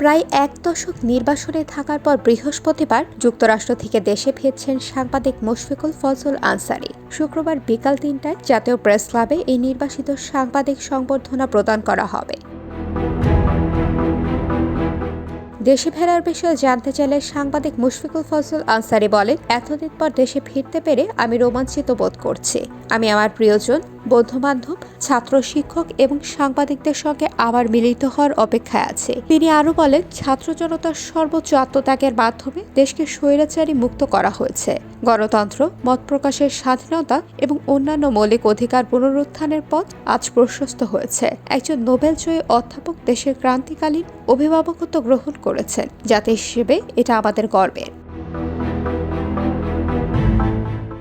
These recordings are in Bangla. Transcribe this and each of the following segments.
প্রায় এক দশক নির্বাসনে থাকার পর বৃহস্পতিবার যুক্তরাষ্ট্র থেকে দেশে ফিরছেন সাংবাদিক মুশফিকুল ফজল আনসারি। শুক্রবার বিকাল তিনটায় জাতীয় প্রেস ক্লাবে এই নির্বাসিত সাংবাদিক সংবর্ধনা প্রদান করা হবে। দেশে ফেরার বিষয়ে জানতে চাইলে সাংবাদিক মুশফিকুল ফজল আনসারি বলেন, এতদিন পর দেশে ফিরতে পেরে আমি রোমাঞ্চিত বোধ করছি। আমি আমার প্রিয়জন বন্ধুবান্ধব ছাত্র শিক্ষক এবং সাংবাদিকদের সঙ্গে আবার মিলিত হওয়ার অপেক্ষায় আছে। তিনি আরও বলেন, ছাত্র জনতার সর্বোচ্চ আত্মত্যাগের মাধ্যমে দেশকে স্বৈরাচারী মুক্ত করা হয়েছে। গণতন্ত্র, মত প্রকাশের স্বাধীনতা এবং অন্যান্য মৌলিক অধিকার পুনরুত্থানের পথ আজ প্রশস্ত হয়েছে। একজন নোবেল জয়ী অধ্যাপক দেশের ক্রান্তিকালীন অভিভাবকত্ব গ্রহণ করেছেন। জাতি হিসেবে এটা আমাদের গর্বের।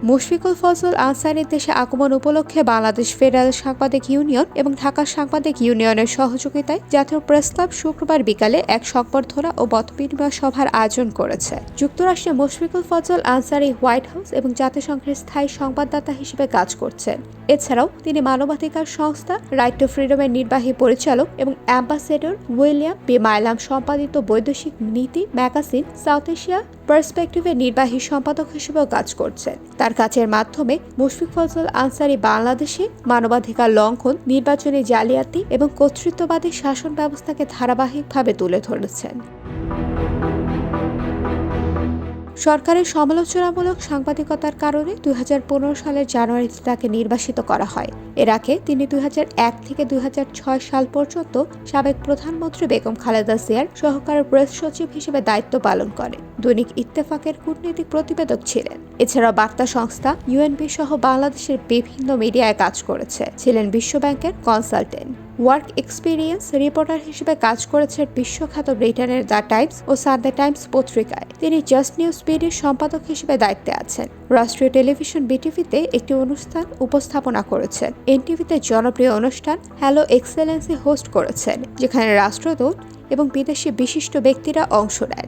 মুশফিকুল ফজল আনসারির দেশে আগমন উপলক্ষে বাংলাদেশ ফেডারেল সাংবাদিক ইউনিয়ন এবং ঢাকা সাংবাদিক ইউনিয়নের সহযোগিতায় জাতীয় প্রেস ক্লাব শুক্রবার বিকালে এক সংবর্ধনা ও মতবিনিময় সভার আয়োজন করেছে। যুক্তরাষ্ট্রে মুশফিকুল ফজল আনসারি হোয়াইট হাউস এবং জাতিসংঘের স্থায়ী সংবাদদাতা হিসেবে কাজ করছেন। এছাড়াও তিনি মানবাধিকার সংস্থা, রাইট টু ফ্রিডমের নির্বাহী পরিচালক এবং অ্যাম্বাসেডর উইলিয়াম বি. মাইলাম সম্পাদিত বৈদেশিক নীতি ম্যাগাজিন সাউথ এশিয়া পার্সপেক্টিভের নির্বাহী সম্পাদক হিসেবেও কাজ করছেন। তার কাজের মাধ্যমে মুশফিক ফজল আনসারি বাংলাদেশে মানবাধিকার লঙ্ঘন, নির্বাচনী জালিয়াতি এবং কর্তৃত্ববাদী শাসন ব্যবস্থাকে ধারাবাহিকভাবে তুলে ধরেছেন। সরকারের সমালোচনামূলক সাংবাদিকতার কারণে দুই হাজার পনেরো সালের জানুয়ারিতে তাকে নির্বাসিত করা হয়। এর আগে তিনি দুই হাজার এক থেকে দুই হাজার ছয় সাল পর্যন্ত সাবেক প্রধানমন্ত্রী বেগম খালেদা জিয়ার সহকারী প্রেস সচিব হিসেবে দায়িত্ব পালন করেন। দৈনিক ইত্তেফাকের কূটনৈতিক প্রতিবেদক ছিলেন। এছাড়াও বার্তা সংস্থা ইউএনবি সহ বাংলাদেশের বিভিন্ন মিডিয়ায় কাজ করেছে। ছিলেন বিশ্বব্যাংকের কনসালটেন্ট। ওয়ার্ক এক্সপিরিয়েন্স রিপোর্টার হিসেবে কাজ করেছেন বিশ্বখ্যাত ব্রিটেনের দ্য টাইমস ও সানডে টাইমস পত্রিকায়। তিনি জাস্ট নিউজ বিডির সম্পাদক হিসেবে দায়িত্বে আছেন। রাষ্ট্রীয় টেলিভিশন বিটিভিতে একটি অনুষ্ঠান উপস্থাপনা করেছেন। এনটিভিতে জনপ্রিয় অনুষ্ঠান হ্যালো এক্সেলেন্সি হোস্ট করেছেন, যেখানে রাষ্ট্রদূত এবং বিদেশি বিশিষ্ট ব্যক্তিরা অংশ নেন।